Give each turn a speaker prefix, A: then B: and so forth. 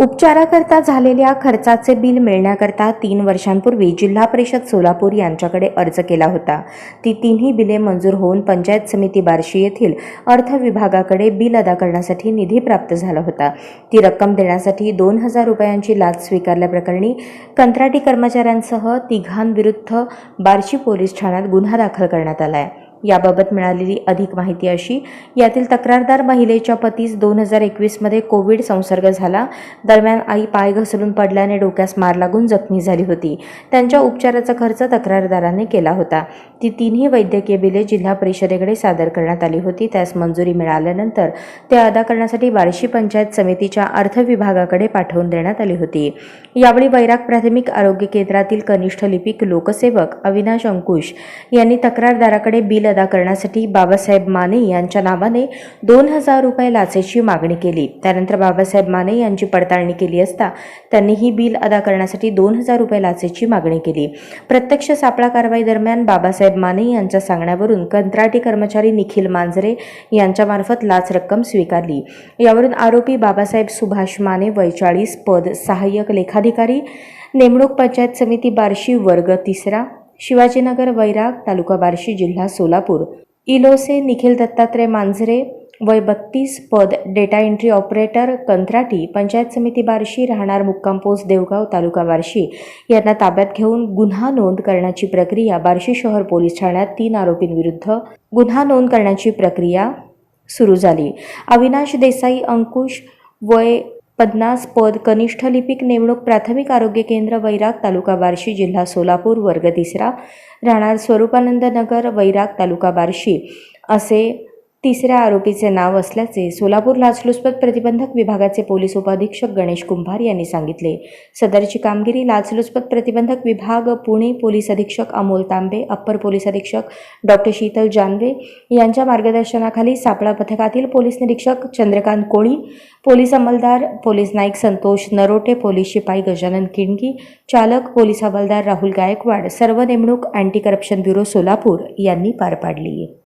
A: उपचाराकरता झालेल्या खर्चाचे बिल मिळण्याकरता तीन वर्षांपूर्वी जिल्हा परिषद सोलापूर यांच्याकडे अर्ज केला होता. ती तिन्ही बिले मंजूर होऊन पंचायत समिती बार्शी येथील अर्थ विभागाकडे बिल अदा करण्यासाठी निधी प्राप्त झाला होता. ती रक्कम देण्यासाठी दोन हजार रुपयांची लाच स्वीकारल्याप्रकरणी कंत्राटी कर्मचाऱ्यांसह तिघांविरुद्ध बार्शी पोलीस ठाण्यात गुन्हा दाखल करण्यात आला आहे याबाबत मिळालेली अधिक माहिती अशी यातील तक्रारदार महिलेच्या पतीस दोन हजार एकवीसमध्ये कोविड संसर्ग झाला. दरम्यान आई पाय घसरून पडल्याने डोक्यास मार लागून जखमी झाली होती. त्यांच्या उपचाराचा खर्च तक्रारदाराने केला होता. ती तिन्ही वैद्यकीय बिले जिल्हा परिषदेकडे सादर करण्यात आली होती. त्यास मंजुरी मिळाल्यानंतर ते अदा करण्यासाठी बार्शी पंचायत समितीच्या अर्थ विभागाकडे पाठवून देण्यात आली होती. यावेळी वैराग प्राथमिक आरोग्य केंद्रातील कनिष्ठ लिपिक लोकसेवक अविनाश अंकुश यांनी तक्रारदाराकडे बिल अदा करण्यासाठी बाबासाहेब माने यांच्या नावाने दोन हजार रुपये लाचेची मागणी केली. त्यानंतर बाबासाहेब माने यांची पडताळणी केली असता त्यांनी ही बिल अदा करण्यासाठी दोन हजार रुपये लाचेची मागणी केली. प्रत्यक्ष सापळा कारवाई दरम्यान बाबासाहेब माने यांच्या सांगण्यावरून कंत्राटी कर्मचारी निखिल मांजरे यांच्यामार्फत लाच रक्कम स्वीकारली. यावरून आरोपी बाबासाहेब सुभाष माने वैचाळीस पद सहाय्यक लेखाधिकारी नेमणूक पंचायत समिती बार्शी वर्ग तिसरा शिवाजीनगर वैराग तालुका बार्शी जिल्हा सोलापूर. इलोसे निखिल दत्तात्रय मांजरे वय बत्तीस पद डेटा एंट्री ऑपरेटर कंत्राटी पंचायत समिती बार्शी राहणार मुक्काम पोस्ट देवगाव तालुका बार्शी. यांना ताब्यात घेऊन गुन्हा नोंद करण्याची प्रक्रिया बार्शी शहर पोलीस ठाण्यात तीन आरोपींविरुद्ध गुन्हा नोंद करण्याची प्रक्रिया सुरू झाली. अविनाश देसाई अंकुश वय पन्नास पद कनिष्ठ लिपिक नेमणूक प्राथमिक आरोग्य केंद्र वैराग तालुका बार्शी जिल्हा सोलापूर वर्ग तिसरा राहणार स्वरूपानंद नगर वैराग तालुका बार्शी असे तिसऱ्या आरोपीचे नाव असल्याचे सोलापूर लाचलुचपत प्रतिबंधक विभागाचे पोलीस उपाधीक्षक गणेश कुंभार यांनी सांगितले. सदरची कामगिरी लाचलुचपत प्रतिबंधक विभाग पुणे पोलीस अधीक्षक अमोल तांबे अप्पर पोलीस अधीक्षक डॉक्टर शीतल जानवे यांच्या मार्गदर्शनाखाली सापळा पथकातील पोलीस निरीक्षक चंद्रकांत कोळी पोलीस अंमलदार पोलीस नाईक संतोष नरोटे पोलीस शिपाई गजानन किणगी चालक पोलीस हवालदार राहुल गायकवाड सर्व नेमणूक अँटी करप्शन ब्युरो सोलापूर यांनी पार पाडली.